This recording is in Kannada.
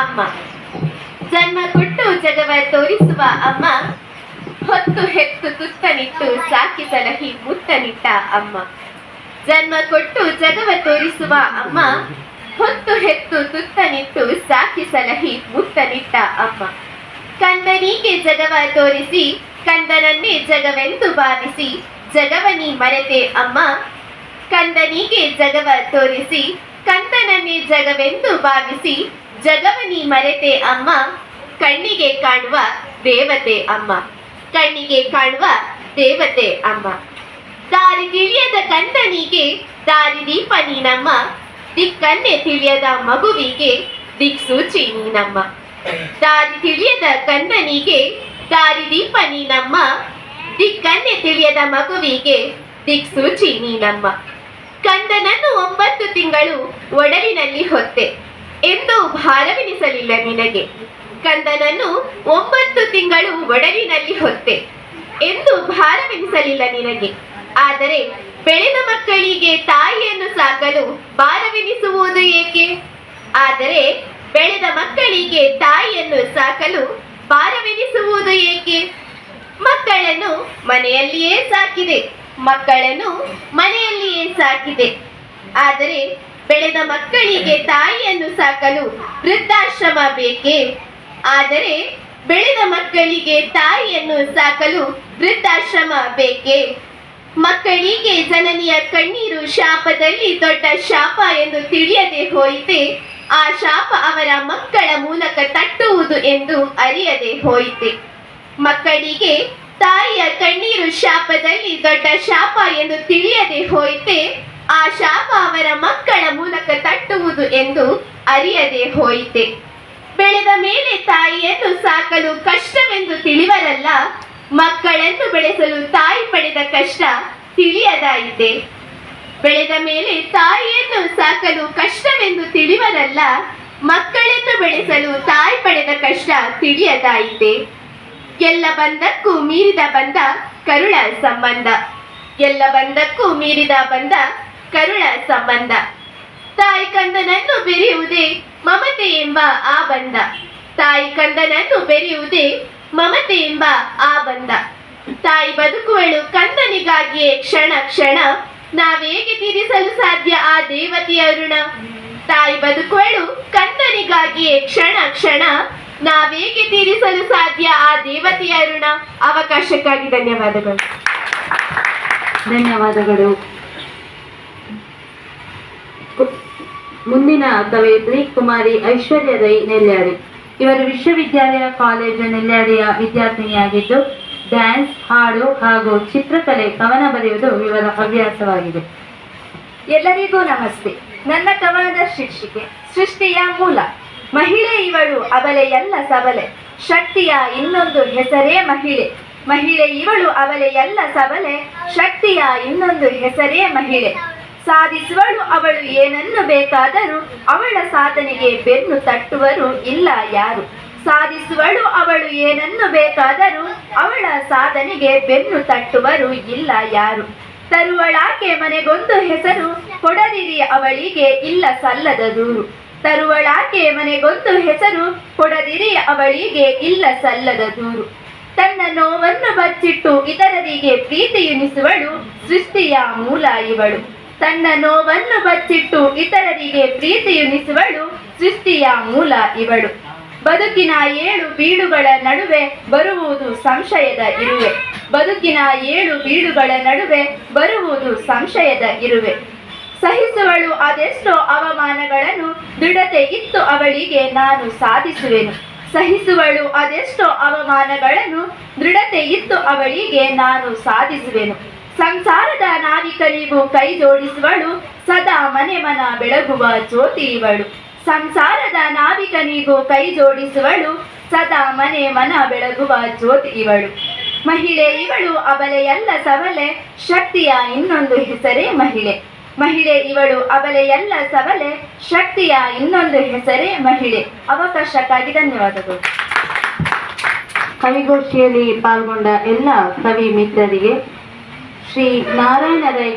ಅಮ್ಮ. ಜನ್ಮ ಕೊಟ್ಟು ಜಗವ ತೋರಿಸುವ ಅಮ್ಮ. ಹೊತ್ತು ಹೆತ್ತು ತುತ್ತನಿಟ್ಟು ಸಾಕಿ ಸಲಹಿ ಮುತ್ತನಿಟ್ಟ ಅಮ್ಮ. ಜನ್ಮ ಕೊಟ್ಟು ಜಗವ ತೋರಿಸುವ ಅಮ್ಮ. ಹೊತ್ತು ಹೆತ್ತು ತುತ್ತನಿಟ್ಟು ಸಾಕಿ ಸಲಹಿ ಮುತ್ತನಿಟ್ಟ ಅಮ್ಮ. ಕಂದನಿಗೆ ಜಗವ ತೋರಿಸಿ, ಕಂದನನ್ನೇ ಜಗವೆಂದು ಭಾವಿಸಿ ಜಗವನಿ ಮರೆತೆ ಅಮ್ಮ. ಕಂದನಿಗೆ ಜಗವ ತೋರಿಸಿ, ಕಂದನನ್ನೇ ಜಗವೆಂದು ಭಾವಿಸಿ ಜಗವನಿ ಮರೆತೆ ಅಮ್ಮ, ಕಣ್ಣಿಗೆ ಕಾಣುವ ದೇವತೆ ಅಮ್ಮ. ಕಣ್ಣಿಗೆ ಕಾಣುವ ದೇವತೆ ಅಮ್ಮ. ದಾರಿ ತಿಳಿಯದ ಕಂದನಿಗೆ ದಾರಿ ದೀಪ ನೀನಮ್ಮ. ದಿಕ್ಕನ್ನೇ ತಿಳಿಯದ ಮಗುವಿಗೆ ದಿಕ್ಸೂಚಿ ನೀನಮ್ಮ. ದಾರಿ ತಿಳಿಯದ ಕಂದನಿಗೆ ದಾರಿ ದೀಪ ನೀನಮ್ಮ. ದಿಕ್ಕನ್ನೇ ತಿಳಿಯದ ಮಗುವಿಗೆ ದಿಕ್ಸೂಚಿ ನೀನಮ್ಮ. ಕಂದನನ್ನು ಒಂಬತ್ತು ತಿಂಗಳು ಒಡಲಿನಲ್ಲಿ ಹೊತ್ತೆ. ಎಂದು ಭಾರವೆನಿಸಲಿಲ್ಲ ನಿನಗೆ. ಕಂದನನ್ನು ಒಂಬತ್ತು ತಿಂಗಳು ಒಡಲಿನಲ್ಲಿ ಹೊತ್ತೆ ಎಂದು ಭಾರವೆನಿಸಲಿಲ್ಲ ನಿನಗೆ. ಆದರೆ ಬೆಳೆದ ಮಕ್ಕಳಿಗೆ ತಾಯಿಯನ್ನು ಸಾಕಲು ಭಾರವೆನಿಸುವುದು ಏಕೆ? ಆದರೆ ಬೆಳೆದ ಮಕ್ಕಳಿಗೆ ತಾಯಿಯನ್ನು ಸಾಕಲು ಭಾರವೆನಿಸುವುದು ಏಕೆ? ಮಕ್ಕಳನ್ನು ಮನೆಯಲ್ಲಿಯೇ ಸಾಕಿದೆ. ಮಕ್ಕಳನ್ನು ಮನೆಯಲ್ಲಿಯೇ ಸಾಕಿದೆ. ಆದರೆ ಬೆಳೆದ ಮಕ್ಕಳಿಗೆ ತಾಯಿಯನ್ನು ಸಾಕಲು ವೃದ್ಧಾಶ್ರಮ ಬೇಕೇ? ಆದರೆ ಬೆಳೆದ ಮಕ್ಕಳಿಗೆ ತಾಯಿಯನ್ನು ಸಾಕಲು ವೃದ್ಧಾಶ್ರಮ ಬೇಕೇ? ಮಕ್ಕಳಿಗೆ ಜನನಿಯ ಕಣ್ಣೀರು ಶಾಪದಲ್ಲಿ ದೊಡ್ಡ ಶಾಪ ಎಂದು ತಿಳಿಯದೆ ಹೋಯಿತೆ. ಆ ಶಾಪ ಅವರ ಮಕ್ಕಳ ಮೂಲಕ ತಟ್ಟುವುದು ಎಂದು ಅರಿಯದೆ ಹೋಯಿತೆ. ಮಕ್ಕಳಿಗೆ ತಾಯಿಯ ಕಣ್ಣೀರು ಶಾಪದಲ್ಲಿ ದೊಡ್ಡ ಶಾಪ ಎಂದು ತಿಳಿಯದೆ ಹೋಯಿತೆ. ಆ ಶಾಪ ಅವರ ಮಕ್ಕಳ ಮೂಲಕ ತಟ್ಟುವುದು ಎಂದು ಅರಿಯದೆ ಹೋಯಿತೆ. ಬೆಳೆದ ಮೇಲೆ ತಾಯಿಯನ್ನು ಸಾಕಲು ಕಷ್ಟವೆಂದು ತಿಳಿವರಲ್ಲ ಮಕ್ಕಳನ್ನು ಬೆಳೆಸಲು ತಾಯಿ ಪಡೆದ ಕಷ್ಟ ತಿಳಿಯದಾಯಿತೆ. ಬೆಳೆದ ಮೇಲೆ ತಾಯಿಯನ್ನು ಸಾಕಲು ಕಷ್ಟವೆಂದು ತಿಳಿವರಲ್ಲ ಮಕ್ಕಳನ್ನು ಬೆಳೆಸಲು ತಾಯಿ ಪಡೆದ ಕಷ್ಟ ತಿಳಿಯದಾಯಿತೆ. ಎಲ್ಲ ಬಂಧಕ್ಕೂ ಮೀರಿದ ಬಂದ ಕರುಳ ಸಂಬಂಧ. ಎಲ್ಲ ಬಂಧಕ್ಕೂ ಮೀರಿದ ಬಂಧ ಕರುಳ ಸಂಬಂಧ. ತಾಯಿ ಕಂದನನ್ನು ಬೆರೆಯುವುದೇ ಮಮತೆ ಎಂಬ ಆ ಬಂಧ. ತಾಯಿ ಕಂದನನ್ನು ಬೆರೆಯುವುದೇ ಮಮತೆ ಎಂಬ ಆ ಬಂಧ. ತಾಯಿ ಬದುಕುವಳು ಕಂದನಿಗಾಗಿಯೇ ಕ್ಷಣ ಕ್ಷಣ. ನಾವೇಗೆ ತೀರಿಸಲು ಸಾಧ್ಯ ಆ ದೇವತೆಯ ಋಣ ತಾಯಿ ಬದುಕುವಳು ಕಂದನಿಗಾಗಿಯೇ ಕ್ಷಣ ಕ್ಷಣ. ನಾವೇಗೆ ತೀರಿಸಲು ಸಾಧ್ಯ ಆ ದೇವತೆಯ ಋಣ ಅವಕಾಶಕ್ಕಾಗಿ ಧನ್ಯವಾದಗಳು. ಧನ್ಯವಾದಗಳು. ಮುಂದಿನ ಕವಯಿತ್ರಿ ಕುಮಾರಿ ಐಶ್ವರ್ಯ ರೈ ನೆಲ್ಯಾಡಿ ಇವರು ವಿಶ್ವವಿದ್ಯಾಲಯ ಕಾಲೇಜು ನೆಲ್ಯಾಡಿಯ ವಿದ್ಯಾರ್ಥಿನಿಯಾಗಿದ್ದು, ಡ್ಯಾನ್ಸ್, ಹಾಡು ಹಾಗೂ ಚಿತ್ರಕಲೆ ಕವನ ಬರೆಯುವುದು ಇವರ ಹವ್ಯಾಸವಾಗಿದೆ. ಎಲ್ಲರಿಗೂ ನಮಸ್ತೆ. ನನ್ನ ಕವನದ ಶೀರ್ಷಿಕೆ, ಸೃಷ್ಟಿಯ ಮೂಲ. ಮಹಿಳೆ ಇವಳು, ಅವಳೆ ಎಲ್ಲ ಸಬಲೆ. ಶಕ್ತಿಯ ಇನ್ನೊಂದು ಹೆಸರೇ ಮಹಿಳೆ. ಮಹಿಳೆ ಇವಳು, ಅವಳೆ ಎಲ್ಲ ಸಬಲೆ. ಶಕ್ತಿಯ ಇನ್ನೊಂದು ಹೆಸರೇ ಮಹಿಳೆ. ಸಾಧಿಸುವಳು ಅವಳು ಏನನ್ನು ಬೇಕಾದರೂ ಅವಳ ಸಾಧನೆಗೆ ಬೆನ್ನು ತಟ್ಟುವರು ಇಲ್ಲ ಯಾರು. ಸಾಧಿಸುವಳು ಅವಳು ಏನನ್ನು ಬೇಕಾದರೂ ಅವಳ ಸಾಧನೆಗೆ ಬೆನ್ನು ತಟ್ಟುವರು ಇಲ್ಲ ಯಾರು. ತರುವಳಾಕೆ ಮನೆಗೊಂದು ಹೆಸರು ಕೊಡದಿರಿ ಅವಳಿಗೆ ಇಲ್ಲ ಸಲ್ಲದ ದೂರು. ತರುವಳಾಕೆ ಮನೆಗೊಂದು ಹೆಸರು ಕೊಡದಿರಿ ಅವಳಿಗೆ ಇಲ್ಲ ಸಲ್ಲದ ದೂರು. ತನ್ನ ನೋವನ್ನು ಬಚ್ಚಿಟ್ಟು ಇತರರಿಗೆ ಪ್ರೀತಿಯುನಿಸುವಳು ಸೃಷ್ಟಿಯ ಮೂಲ ಇವಳು. ತನ್ನ ನೋವನ್ನು ಬಚ್ಚಿಟ್ಟು ಇತರರಿಗೆ ಪ್ರೀತಿಯುನಿಸುವಳು ಸೃಷ್ಟಿಯ ಮೂಲ ಇವಳು. ಬದುಕಿನ ಏಳು ಬೀಡುಗಳ ನಡುವೆ ಬರುವುದು ಸಂಶಯದ ಇರುವೆ. ಬದುಕಿನ ಏಳು ಬೀಡುಗಳ ನಡುವೆ ಬರುವುದು ಸಂಶಯದ ಇರುವೆ. ಸಹಿಸುವಳು ಅದೆಷ್ಟೋ ಅವಮಾನಗಳನ್ನು, ದೃಢತೆ ಇತ್ತು ಅವಳಿಗೆ ನಾನು ಸಾಧಿಸುವೆನು. ಸಹಿಸುವಳು ಅದೆಷ್ಟೋ ಅವಮಾನಗಳನ್ನು, ದೃಢತೆ ಇತ್ತು ಅವಳಿಗೆ ನಾನು ಸಾಧಿಸುವೆನು. ಸಂಸಾರದ ನಾವಿಕರಿಗೂ ಕೈ ಜೋಡಿಸುವಳು, ಸದಾ ಮನೆ ಮನ ಬೆಳಗುವ ಜ್ಯೋತಿ ಇವಳು. ಸಂಸಾರದ ನಾವಿಕನಿಗೂ ಕೈ ಜೋಡಿಸುವಳು, ಸದಾ ಮನೆ ಮನ ಬೆಳಗುವ ಜ್ಯೋತಿ ಇವಳು. ಮಹಿಳೆ ಇವಳು ಅಬಲೆಯಲ್ಲ ಸಬಲೆ, ಶಕ್ತಿಯ ಇನ್ನೊಂದು ಹೆಸರೇ ಮಹಿಳೆ. ಮಹಿಳೆ ಇವಳು ಅಬಲೆಯಲ್ಲ ಸಬಲೆ, ಶಕ್ತಿಯ ಇನ್ನೊಂದು ಹೆಸರೇ ಮಹಿಳೆ. ಅವಕಾಶಕ್ಕಾಗಿ ಧನ್ಯವಾದಗಳು. ಕವಿಗೋಷ್ಠಿಯಲ್ಲಿ ಪಾಲ್ಗೊಂಡ ಎಲ್ಲ ಕವಿ ಮಿತ್ರರಿಗೆ ஸ்ரீ நாராயணரை